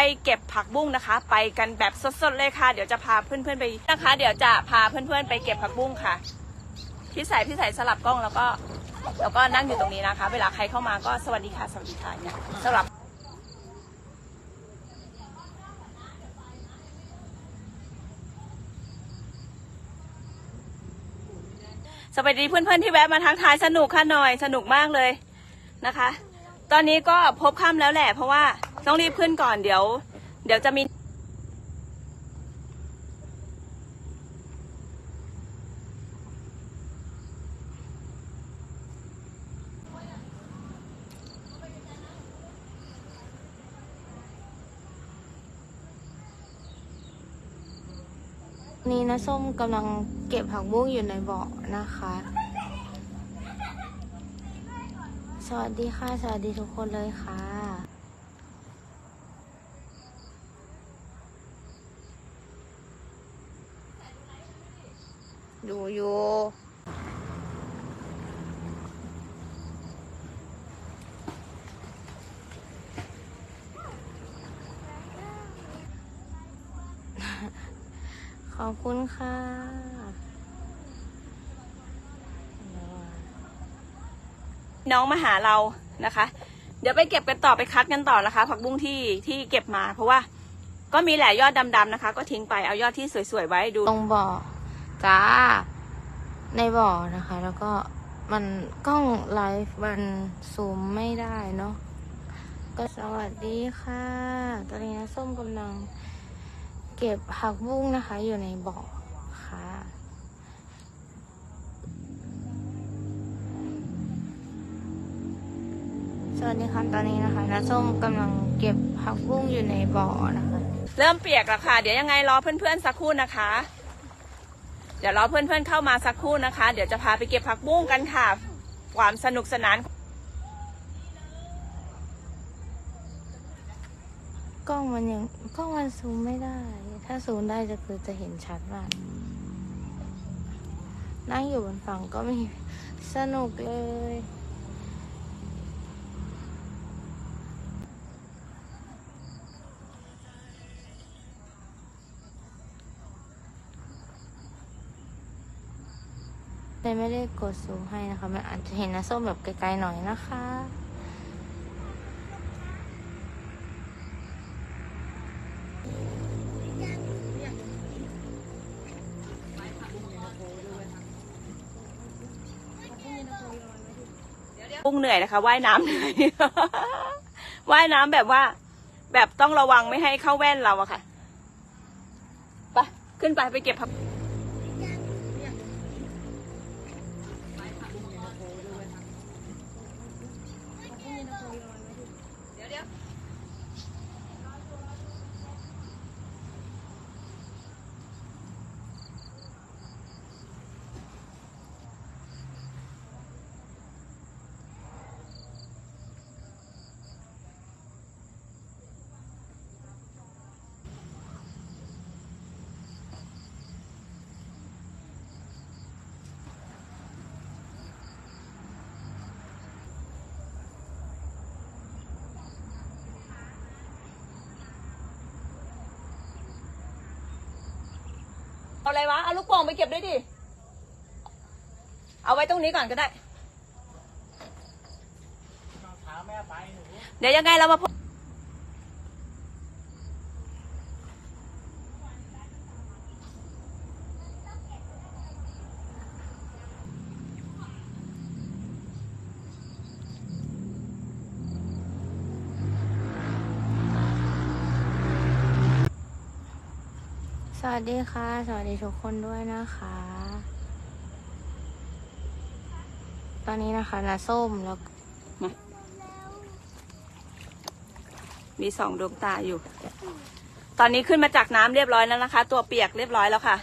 ไปเก็บผักบุ้งนะคะ ไปกันแบบสดๆเลยค่ะ เดี๋ยวจะพาเพื่อนๆไปนะคะ เดี๋ยวจะพาเพื่อนๆไปเก็บผักบุ้งค่ะพี่สายพี่สายสลับกล้องแล้วก็ แล้วก็นั่งอยู่ตรงนี้นะคะ เวลาใครเข้ามาก็สวัสดีค่ะสวัสดีค่ะเนี่ยสำหรับสวัสดีเพื่อนๆที่แวะมาทักทายสนุกค่ะหน่อยสนุกมากเลยนะคะ ตอนนี้ก็พบค่ำแล้วแหละเพราะว่า ต้องรีบขึ้นก่อนเดี๋ยว เดี๋ยวจะมีนี่นะส้มกำลังเก็บผักบุ้งอยู่ในเบ่อนะคะ สวัสดีค่ะ สวัสดีทุกคนเลยค่ะ ดูอยู่ขอบคุณค่ะ น้องมาหาเรานะคะ เดี๋ยวไปเก็บกันต่อไปคัดกันต่อนะคะ ผักบุ้งที่ที่เก็บมา เพราะว่าก็มีแหละยอดดำๆนะคะ ก็ทิ้งไปเอายอดที่สวยๆไว้ดูตรงบ่อ จ้า ในบ่อนะคะ แล้วก็มันกล้องไลฟ์มันซูมไม่ได้เนาะก็สวัสดีค่ะ ตอนนี้นะส้มกำลัง เก็บผักบุ้งนะคะ อยู่ในบ่อค่ะ สวัสดีค่ะตอนนี้นะคะนะส้มกำลังเก็บผักบุ้งอยู่ในบ่อนะคะ เริ่มเปียกแล้วค่ะ เดี๋ยวยังไงรอเพื่อนๆสักครู่นะคะ เดี๋ยวรอเพื่อนๆเข้ามาสักครู่นะคะ เดี๋ยวจะพาไปเก็บผักบุ้งกันค่ะ ความสนุกสนานกล้องมันยังกล้องมันซูมไม่ได้ ถ้าซูมได้จะคือจะเห็นชัดมากนั่งอยู่บนฝั่งก็มีสนุกเลย เลยไม่ได้กดซูมให้นะคะ มันอาจจะเห็นนะส้มแบบไกลๆหน่อยนะคะบุ้งเหนื่อยนะคะว่ายน้ำเหนื่อย ว่ายน้ำแบบว่า แบบต้องระวังไม่ให้เข้าแว่นเราอะค่ะ ไป ขึ้นไปไปเก็บผัก เอาอะไรวะ เอาลูกโป่งไปเก็บด้วยดิ เอาไว้ตรงนี้ก่อนก็ได้ เดี๋ยวยังไงเรามาพบ วัสดีค่ะ สวัสดีทุกคนด้วยนะคะ ตอนนี้นะคะนาส้มแล้วมีสองดวงตาอยู่ ตอนนี้ขึ้นมาจากน้ำเรียบร้อยแล้วนะคะ ตัวเปียกเรียบร้อยแล้วค่ะ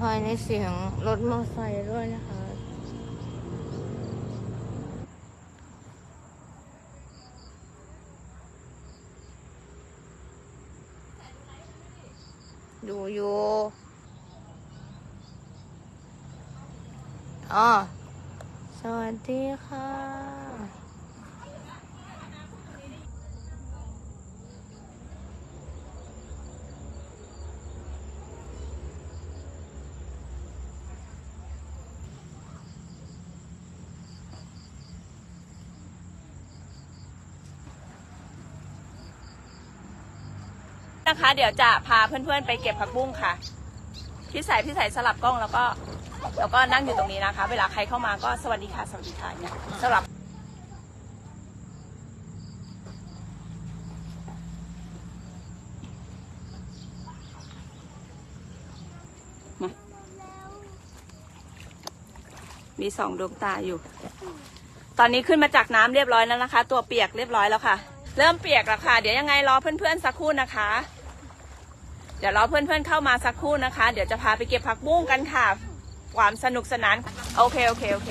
ภัยในเสียงรถมอเตอร์ไซค์ด้วยนะคะดดูอยู่อ๋อสวัสดีค่ะ นะคะ เดี๋ยวจะพาเพื่อนๆไปเก็บผักบุ้งค่ะ พี่สายพี่สายสลับกล้องแล้วก็ แล้วก็นั่งอยู่ตรงนี้นะคะ เวลาใครเข้ามาก็สวัสดีค่ะ สวัสดีค่ะเนี่ยสำหรับมามีสองดวงตาอยู่ ตอนนี้ขึ้นมาจากน้ำเรียบร้อยแล้วนะคะ ตัวเปียกเรียบร้อยแล้วค่ะ เริ่มเปียกแล้วค่ะ เดี๋ยวยังไงรอเพื่อนๆสักครู่นะคะ เดี๋ยวรอเพื่อนๆเข้ามาสักครู่นะคะ เดี๋ยวจะพาไปเก็บผักบุ้งกันค่ะ ความสนุกสนาน โอเคโอเคโอเค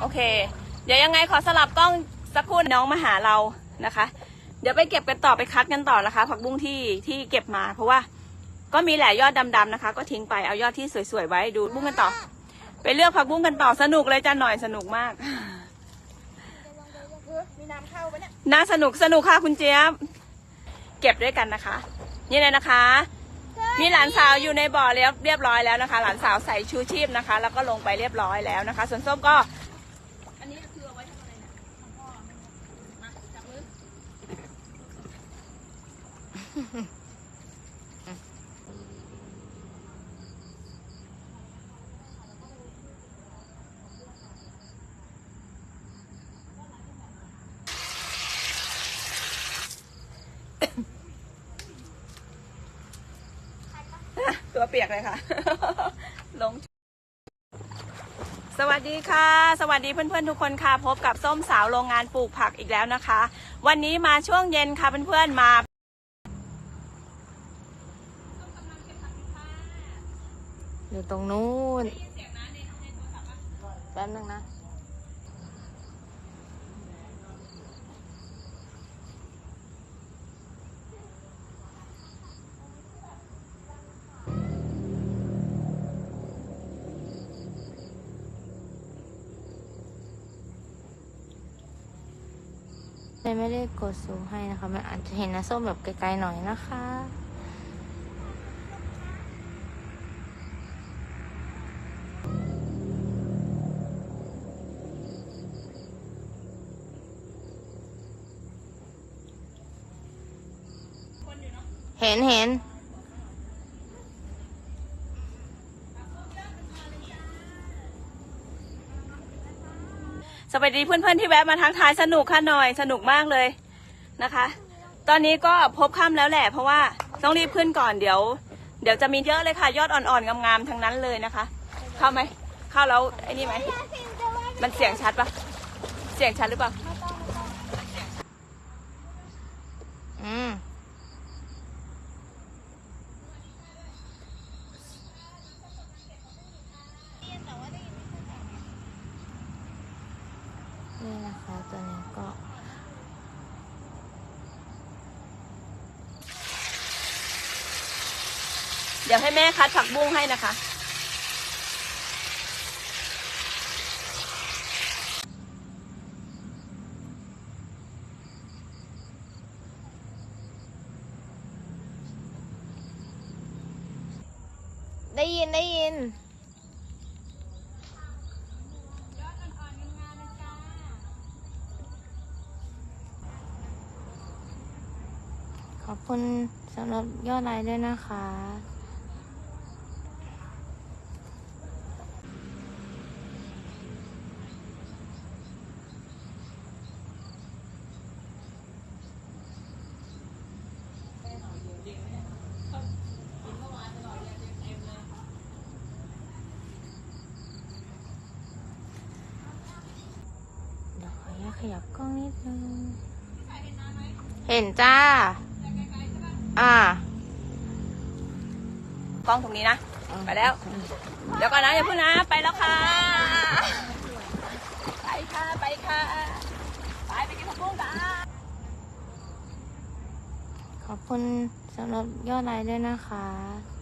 โอเค เดี๋ยวยังไงขอสลับกล้องสักครู่น้องมาหาเรานะคะ เดี๋ยวไปเก็บกันต่อไปคัดกันต่อนะคะ ผักบุ้งที่ที่เก็บมา เพราะว่าก็มีแหละยอดดำๆนะคะ ก็ทิ้งไปเอายอดที่สวยๆไว้ดูบุ้งกันต่อ ไปเลือกผักบุ้งกันต่อสนุกเลยจ้าหน่อยสนุกมาก น้ำเข้าปะเนี่ยน่าสนุกสนุกค่ะคุณเจี๊ยบ เก็บด้วยกันนะคะ นี่เลยนะคะ มีหลานสาวอยู่ในบ่อเรียบเรียบร้อยแล้วนะคะ หลานสาวใส่ชูชีพนะคะ แล้วก็ลงไปเรียบร้อยแล้วนะคะ ส่วนส้มก็ อันนี้คือเอาไว้ทำอะไรเนี่ยของพ่อมาจับมือ ตัวเปียกเลยค่ะ ลง สวัสดีค่ะ สวัสดีเพื่อนๆทุกคนค่ะ พบกับส้มสาวโรงงานปลูกผักอีกแล้วนะคะ วันนี้มาช่วงเย็นค่ะเพื่อนๆมาอยู่ตรงนู้นแป๊บนึงนะ เลยไม่ได้กดซูมให้นะคะ มันอาจจะเห็นนะส้มแบบไกลๆหน่อยนะคะ เห็นเห็น วัสดีเพื่อนๆที่แวะมาทักทายสนุกค่ะหน่อยสนุกมากเลยนะคะ ตอนนี้ก็พบค่ำแล้วแหละ เพราะว่าต้องรีบขึ้นก่อนเดี๋ยว เดี๋ยวจะมีเยอะเลยค่ะยอดอ่อนๆงามๆทั้งนั้นเลยนะคะ เข้าไหมเข้าแล้วไอ้นี่ไหมมันเสียงชัดปะเสียงชัดหรือเปล่าอืม นี่นะคะตัวนี้ก็ เดี๋ยวให้แม่คัดผักบุ้งให้นะคะ ได้ยินได้ยินขอบคุณสำหรับยอดไลค์ด้วยนะคะ เดี๋ยวขออนุญาตขยับกล้องนิดนึง เห็นจ้า อ่ากล้องตรงนี้นะ ไปแล้ว เดี๋ยวก่อนนะอย่าเพิ่งนะ ไปแล้วค่ะ ไปค่ะ ไปค่ะ ไปไปกินผักบุ้งกันขอบคุณ สำหรับยอดไลค์ด้วยนะคะ